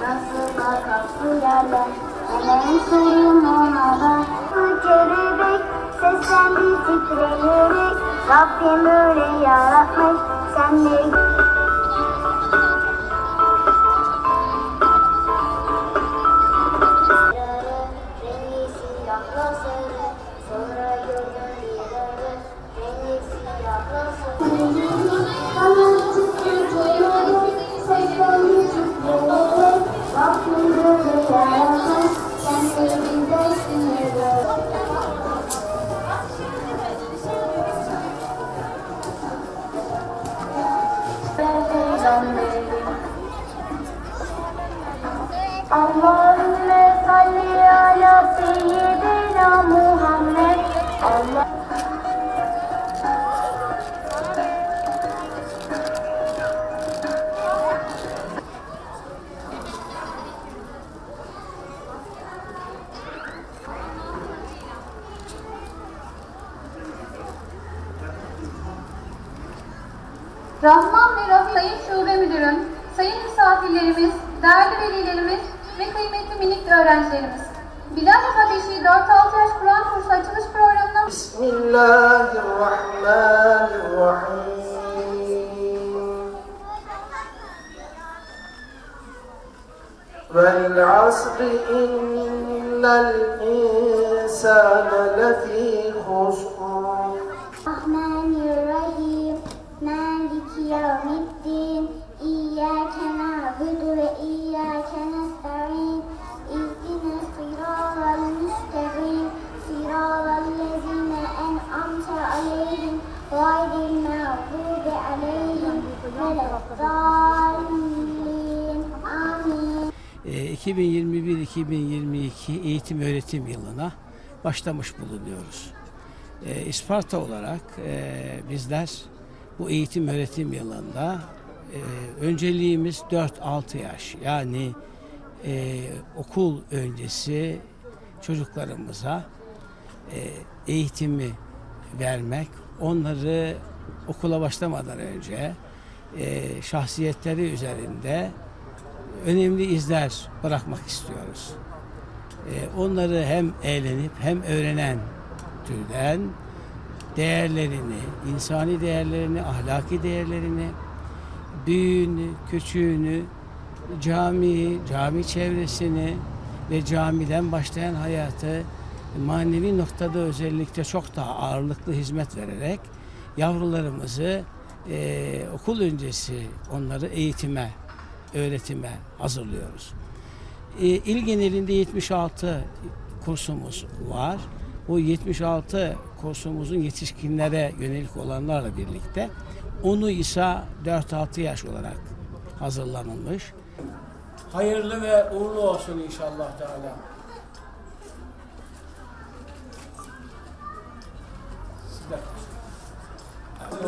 Nasıl kalktı yerden Hemen sorun ona da Bu kelebek seslendi titreyerek Rabbim öyle yaratmış. Sen de Allahümme salli ala seyyidina Rahman ve Rahim Sayın Şube Müdürüm, sayın misafirlerimiz, değerli velilerimiz ve kıymetli minik öğrencilerimiz. Bilal Habeşi 4-6 yaş Kur'an kursu açılış programına بسم الله الرحمن الرحيم والعصر إن الإنسان لفي خسر Rahmanirrahim Maliki yevmiddin İyyâke na'budu ve iyyâke nesta'in İhdina sıratal müstegim Sıratal lezine en'amte aleyhim. Gayril mağdubi aleyhim. Veleddallin Amin. E, 2021-2022 eğitim öğretim yılına başlamış bulunuyoruz. E, İsparta olarak e, bizler bu eğitim öğretim yılında e, önceliğimiz 4-6 yaş yani e, okul öncesi çocuklarımıza e, eğitimi vermek, onları okula başlamadan önce e, şahsiyetleri üzerinde önemli izler bırakmak istiyoruz. Ee, onları hem eğlenip hem öğrenen türden değerlerini, insani değerlerini, ahlaki değerlerini, büyüğünü, küçüğünü, camiyi, cami çevresini ve camiden başlayan hayatı manevi noktada özellikle çok daha ağırlıklı hizmet vererek yavrularımızı eee, okul öncesi onları eğitime, öğretime hazırlıyoruz. E, il genelinde 76 kursumuz var. Bu 76 kursumuzun yetişkinlere yönelik olanlarla birlikte onu ise 4-6 yaş olarak hazırlanılmış. Hayırlı ve uğurlu olsun inşallah Teala.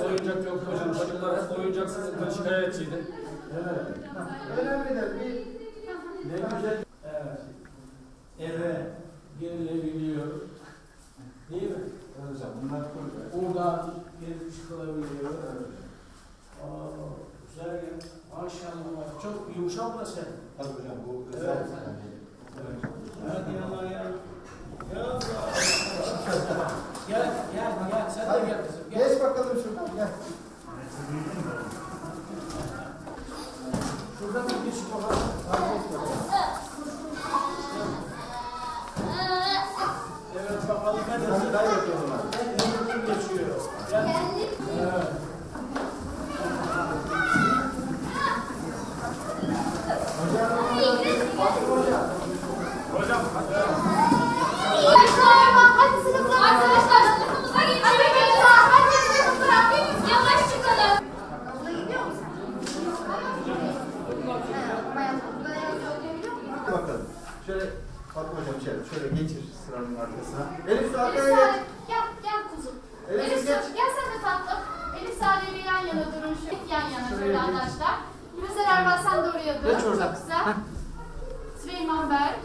Oyuncak yok hocam. Çocuklar hep oyuncaksız şikayetçiydi. Ne güzel. Buradan gelip çıkılabiliyor. Aa, güzel ya. Maşallah. Çok yumuşak da sen. Tabii hocam bu Evet. özel. Hadi ya. Ya Allah. Gel, gel, gel. Sen de gel kızım. Gel. Geç bakalım şuradan gel. Şuradan bir geç bakalım. Evet bakalım ben de yapıyorum Şöyle Fatma hocam şöyle, şöyle geçir sıranın arkasına. Elif şu arkaya geç. Arkadaşlar. Güzel Erman sen de oraya dur. Çok güzel. Süleyman Berk.